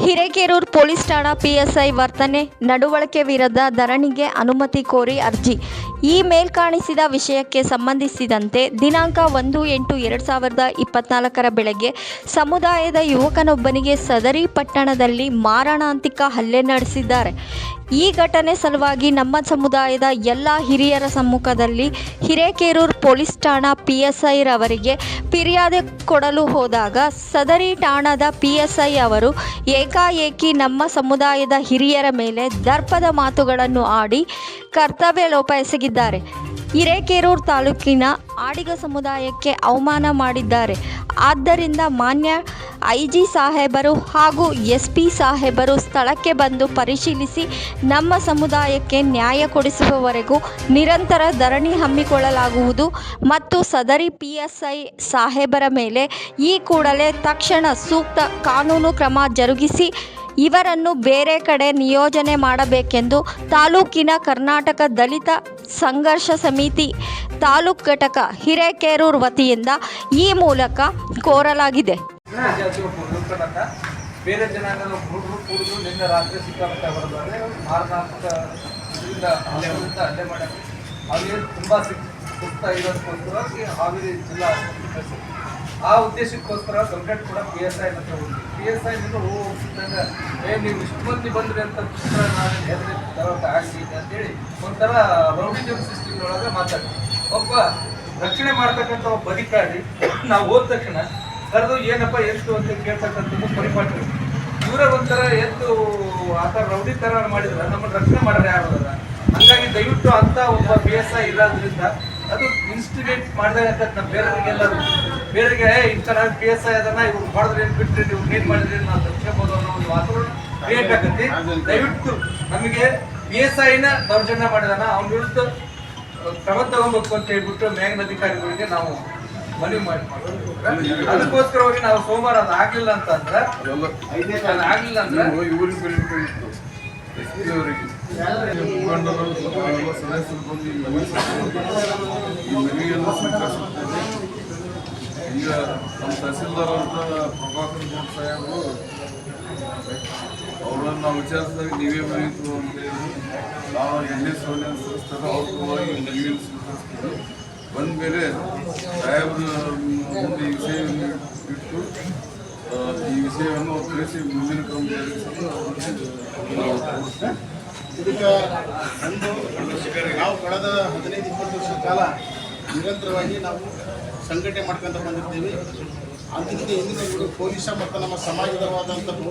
Hirekerur police ಠಾಣಾ PSI ವರ್ತನೆ, ನಡವಳಿಕೆ ವಿರುದ್ಧ ಧರಣಿಗೆ ಅನುಮತಿ ಕೋರಿ ಅರ್ಜಿ. ಈ ಮೇಲ್ಕಾಣಿಸಿದ ವಿಷಯಕ್ಕೆ ಸಂಬಂಧಿಸಿದಂತೆ ದಿನಾಂಕ ಒಂದು ಎಂಟು ಎರಡು ಸಾವಿರದ ಇಪ್ಪತ್ನಾಲ್ಕರ ಬೆಳಗ್ಗೆ ಸಮುದಾಯದ ಯುವಕನೊಬ್ಬನಿಗೆ ಸದರಿ ಪಟ್ಟಣದಲ್ಲಿ ಮಾರಣಾಂತಿಕ ಹಲ್ಲೆ ನಡೆಸಿದ್ದಾರೆ. ಈ ಘಟನೆ ಸಲುವಾಗಿ ನಮ್ಮ ಸಮುದಾಯದ ಎಲ್ಲ ಹಿರಿಯರ ಸಮ್ಮುಖದಲ್ಲಿ ಹಿರೇಕೆರೂರು ಪೊಲೀಸ್ ಠಾಣಾ ಪಿಎಸ್ಐ ರವರಿಗೆ ಫಿರ್ಯಾದಿ ಕೊಡಲು ಹೋದಾಗ ಸದರಿ ಠಾಣದ ಪಿಎಸ್ಐ ಅವರು, ಏಕಾಏಕಿ ನಮ್ಮ ಸಮುದಾಯದ ಹಿರಿಯರ ಮೇಲೆ ದರ್ಪದ ಮಾತುಗಳನ್ನು ಆಡಿ ಕರ್ತವ್ಯ ಲೋಪ ಎಸಗಿದ್ದಾರೆ ಹಿರೇಕೆರೂರು ತಾಲೂಕಿನ ಆಡಿಗ ಸಮುದಾಯಕ್ಕೆ ಅವಮಾನ ಮಾಡಿದ್ದಾರೆ. ಆದ್ದರಿಂದ ಮಾನ್ಯ ಐ ಜಿ ಸಾಹೇಬರು ಹಾಗೂ ಎಸ್ ಪಿ ಸಾಹೇಬರು ಸ್ಥಳಕ್ಕೆ ಬಂದು ಪರಿಶೀಲಿಸಿ ನಮ್ಮ ಸಮುದಾಯಕ್ಕೆ ನ್ಯಾಯ ಕೊಡಿಸುವವರೆಗೂ ನಿರಂತರ ಧರಣಿ ಹಮ್ಮಿಕೊಳ್ಳಲಾಗುವುದು ಮತ್ತು ಸದರಿ ಪಿ ಎಸ್ ಐ ಸಾಹೇಬರ ಮೇಲೆ ಈ ಕೂಡಲೇ ತಕ್ಷಣ ಸೂಕ್ತ ಕಾನೂನು ಕ್ರಮ ಜರುಗಿಸಿ ಇವರನ್ನು ಬೇರೆ ಕಡೆ ನಿಯೋಜನೆ ಮಾಡಬೇಕೆಂದು ತಾಲೂಕಿನ ಕರ್ನಾಟಕ ದಲಿತ ಸಂಘರ್ಷ ಸಮಿತಿ ತಾಲೂಕು ಘಟಕ ಹಿರೇಕೇರೂರು ವತಿಯಿಂದ ಈ ಮೂಲಕ ಕೋರಲಾಗಿದೆ. ಜಾತಿಯ ಹುಡುಕನಂತ ಬೇರೆ ಜನಾಂಗನ ಹುಡುಗರು ಕುಡಿದು ನಿನ್ನೆ ರಾತ್ರಿ ಸಿಕ್ಕಾಪಟ್ಟೆ ಬರೋದಾದ್ರೆ ಮಾರಣಾಂತಿಕ ಇದರಿಂದ ಹಲ್ಲೆ ವಿರುದ್ಧ ಹಲ್ಲೆ ಮಾಡಕ್ಕೆ. ಅವ್ರಿಗೆ ತುಂಬ ಸಿಕ್ ಸುಸ್ತ ಇರೋದಕ್ಕೋಸ್ಕರ ಈ ಹಾವೇರಿ ಜಿಲ್ಲಾ. ಆ ಉದ್ದೇಶಕ್ಕೋಸ್ಕರ ಕಂಪ್ಲೇಂಟ್ ಕೂಡ ಪಿ ಎಸ್ ಐ ಹತ್ರ ಹೋಗಿ ಪಿ ಎಸ್ ಐ ನಿಂದ ಹೋಗ್ತಿದ್ದಾಗ ಏ ನೀವು ಇಷ್ಟು ಮಂದಿ ಬಂದ್ರಿ ಅಂತ ಚಿತ್ರ ನಾನು ಹೆದರಿ ತರೋಕೆ ಆಗಲಿ ಅಂತೇಳಿ ಒಂಥರ ರೌಡಿಜಮ್ ಸಿಸ್ಟಮ್ ಒಳಗೆ ಮಾತಾಡ್ತೀವಿ ಒಬ್ಬ ರಕ್ಷಣೆ ಮಾಡ್ತಕ್ಕಂಥ ಒಬ್ಬ ಅಧಿಕಾರಿ ನಾವು ಹೋದ ತಕ್ಷಣ ಕರೆದು ಏನಪ್ಪ, ಎಷ್ಟು ಅಂತ ಕೇಳ್ತಕ್ಕಂಥದ್ದು ಪರಿಪಾಠ. ಇವರ ಒಂಥರ ಎದ್ದು ಆ ಥರ ರೌಡಿ ಥರ ಮಾಡಿದ್ರೆ. ನಮ್ಮನ್ನು ರಕ್ಷಣೆ ಮಾಡೋರು ಯಾರು ಹಂಗಾಗಿ ದಯವಿಟ್ಟು ಅಂತ ಒಬ್ಬ ಬೇಸ ಇರೋದ್ರಿಂದ ಅದು ಇನ್ಸ್ಟಿಗೇಟ್ ಮಾಡಿದಾಗ ನಮ್ಮ ಬೇರೆಯವರಿಗೆಲ್ಲ ಬೇರೆಗೆ ಇಂಥ ಐ ಅದನ್ನ ಇವ್ರು ಮಾಡಿದ್ರೆ ಏನು ಬಿಟ್ಟರೆ ನೀವು ಏನು ಮಾಡಿದ್ರೆ? ನಾವು ತಪ್ಪಿಸ್ಕೋಬೋದು ಅನ್ನೋ ಒಂದು ವಾತಾವರಣ ಕ್ರಿಯೇಟ್ ಆಗತ್ತೆ. ದಯವಿಟ್ಟು ನಮಗೆ ಬಿ ಎಸ್ ಐನ ದೌರ್ಜನ್ಯ ಮಾಡಿದಾನ. ಅವ್ನ ವಿರುದ್ಧ ಕ್ರಮ ತಗೋಬೇಕು ಅಂತ ಹೇಳ್ಬಿಟ್ಟು ಮ್ಯಾಗಿನ ಅಧಿಕಾರಿಗಳಿಗೆ ನಾವು ಮನವಿ ಮಾಡಿ ಅದಕ್ಕೋಸ್ಕರವಾಗಿ ನಾವು ಸೋಮವಾರ ಅದು ಆಗ್ಲಿಲ್ಲ ಅಂತಂದ್ರೆ ಅದು ಆಗ್ಲಿಲ್ಲ ಅಂದ್ರೆ ಇವರಿಗೆ ಎಸ್ ಪಿ ಅವರಿಗೆ. ಮುಖಂಡರು ಎಲ್ಲ ಸದಸ್ಯರು ಬಂದು ಈ. ಮನವಿಯನ್ನು ಸ್ವೀಕರಿಸುತ್ತೇನೆ ಈಗ ನಮ್ಮ ತಹಸೀಲ್ದಾರ್ ಅಂತ ಪ್ರಭಾಕರ್ ಗೌಡ್ ಸಾಹೇಬರು ಅವರನ್ನು ನಾವು ವಿಚಾರಿಸಿದಾಗ ನೀವೇ ಬರೀತು ಅಂತ ಹೇಳಿ ನಾವು ಎಣ್ಣೆ ಸೌಲಭ್ಯ ಅನುಸರಿಸ್ತಾರೆ ಅವ್ರ ಪರವಾಗಿ ಮನವಿಯನ್ನು ಸ್ವೀಕರಿಸ್ತೀವಿ ಬಂದ ಮೇಲೆ ಸಾಹೇಬರು ಮುಂದೆ ಈ ವಿಷಯವನ್ನು ಇಟ್ಟು ಈ ವಿಷಯವನ್ನು ತಿಳಿಸಿ ಮುಂದಿನ ಕ್ರಮ. ಇದಕ್ಕೆ ನಾವು ಕಳೆದ ಹದಿನೈದು, ಇಪ್ಪತ್ತು ವರ್ಷದ ಕಾಲ ನಿರಂತರವಾಗಿ ನಾವು ಸಂಘಟನೆ ಮಾಡ್ಕೊಂತ ಬಂದಿರ್ತೀವಿ ಅದಕ್ಕೆ ಇಂದಿನ ಪೊಲೀಸ ಮತ್ತು ನಮ್ಮ ಸಮಾಜದವಾದಂಥ